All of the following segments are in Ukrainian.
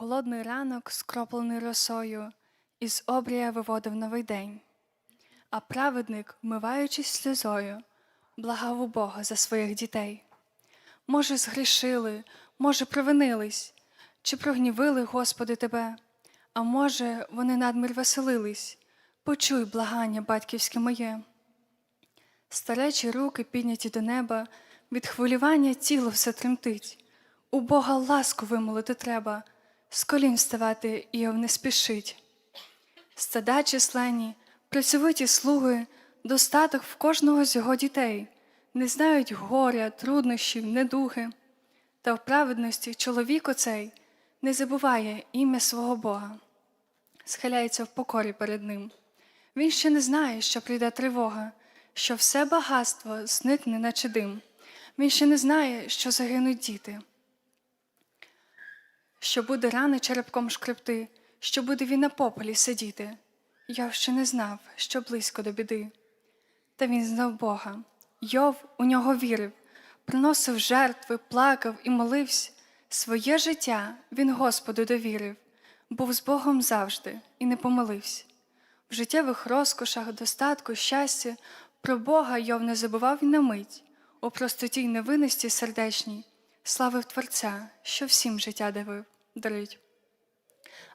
Холодний ранок, скроплений росою, із обрія виводив новий день. А праведник, вмиваючись сльозою, благав у Бога за своїх дітей. Може, згрішили, може, провинились, чи прогнівили, Господи, Тебе, а може, вони надмір веселились. Почуй благання батьківське моє. Старечі руки підняті до неба, від хвилювання тіло все тремтить. У Бога ласку вимолити треба, з колін вставати Іов не спішить. Стада численні, працьовиті слуги, достаток в кожного з його дітей, не знають горя, труднощів, недуги. Та в праведності чоловік оцей не забуває ім'я свого Бога, схиляється в покорі перед ним. Він ще не знає, що прийде тривога, що все багатство зникне, наче дим. Він ще не знає, що загинуть діти, що буде рани черепком шкребти, що буде він на пополі сидіти. Я ще не знав, що близько до біди. Та він знав Бога. Йов у нього вірив, приносив жертви, плакав і молився. Своє життя він Господу довірив, був з Богом завжди і не помилився. В життєвих розкошах, достатку, щастя, про Бога Йов не забував і на мить, у простоті й невинності сердечній, славив Творця, що всім життя дивив, дарить.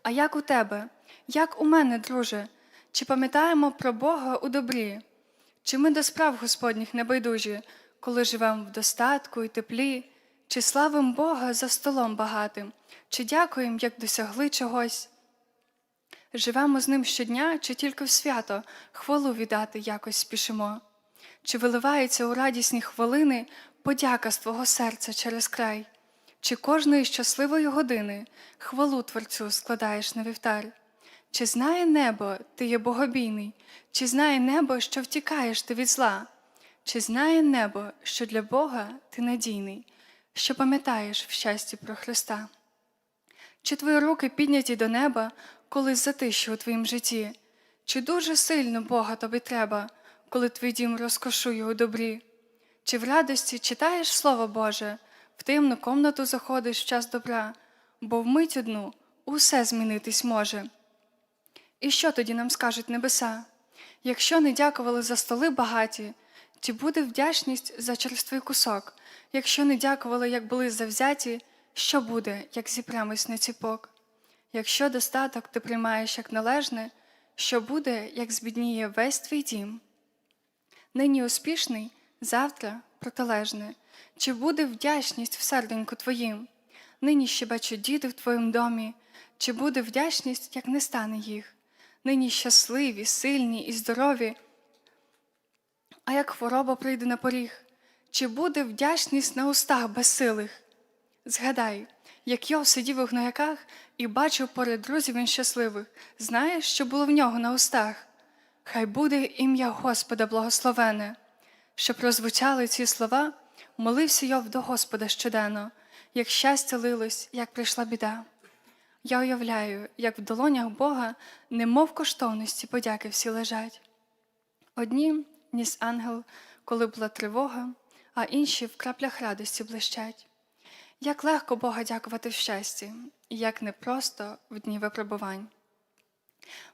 А як у тебе, як у мене, друже, чи пам'ятаємо про Бога у добрі? Чи ми до справ Господніх не байдужі, коли живемо в достатку і теплі, чи славим Бога за столом багатим, чи дякуємо, як досягли чогось? Живемо з ним щодня, чи тільки в свято хвалу віддати якось спішимо? Чи виливається у радісні хвилини подяка з твого серця через край? Чи кожної щасливої години хвалу Творцю складаєш на вівтар? Чи знає небо, ти є богобійний, чи знає небо, що втікаєш ти від зла? Чи знає небо, що для Бога ти надійний, що пам'ятаєш в щасті про Христа? Чи твої руки підняті до неба, коли затищу у твоїм житті? Чи дуже сильно Бога тобі треба, коли твій дім розкошує у добрі? Чи в радості читаєш Слово Боже, в темну комнату заходиш в час добра, бо вмить одну усе змінитись може. І що тоді нам скажуть небеса? Якщо не дякували за столи багаті, чи буде вдячність за черствий кусок? Якщо не дякували, як були завзяті, що буде, як зіпремось на ціпок? Якщо достаток ти приймаєш як належне, що буде, як збідніє весь твій дім? Нині успішний, завтра протилежне, чи буде вдячність в серденьку твоїм? Нині ще бачу діти в твоїм домі, чи буде вдячність, як не стане їх? Нині щасливі, сильні і здорові, а як хвороба прийде на поріг, чи буде вдячність на устах безсилих? Згадай, як Йов сидів у гнояках і бачив поряд друзів він щасливих, знаєш, що було в нього на устах? Хай буде ім'я Господа благословене. Щоб прозвучали ці слова, молився Йов до Господа щоденно, як щастя лилось, як прийшла біда. Я уявляю, як в долонях Бога, немов коштовності подяки всі лежать. Одні ніс ангел, коли була тривога, а інші в краплях радості блищать. Як легко Бога дякувати в щасті, і як непросто в дні випробувань.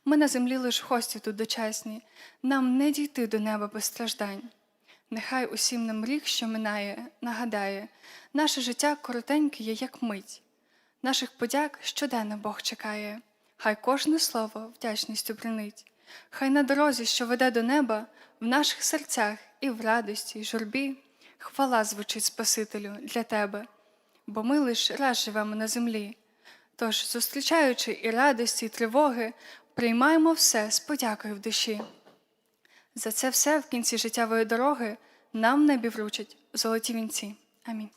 Ми на землі лиш гості тут дочасні, нам не дійти до неба без страждань. Нехай усім нам рік, що минає, нагадає, наше життя коротеньке є, як мить. Наших подяк щоденно Бог чекає, хай кожне слово вдячністю бринить, хай на дорозі, що веде до неба, в наших серцях і в радості, і журбі, хвала звучить Спасителю для тебе, бо ми лиш раз живемо на землі. Тож, зустрічаючи і радості, і тривоги, приймаємо все з подякою в душі. За це все в кінці життєвої дороги нам небі вручать золоті вінці. Амінь.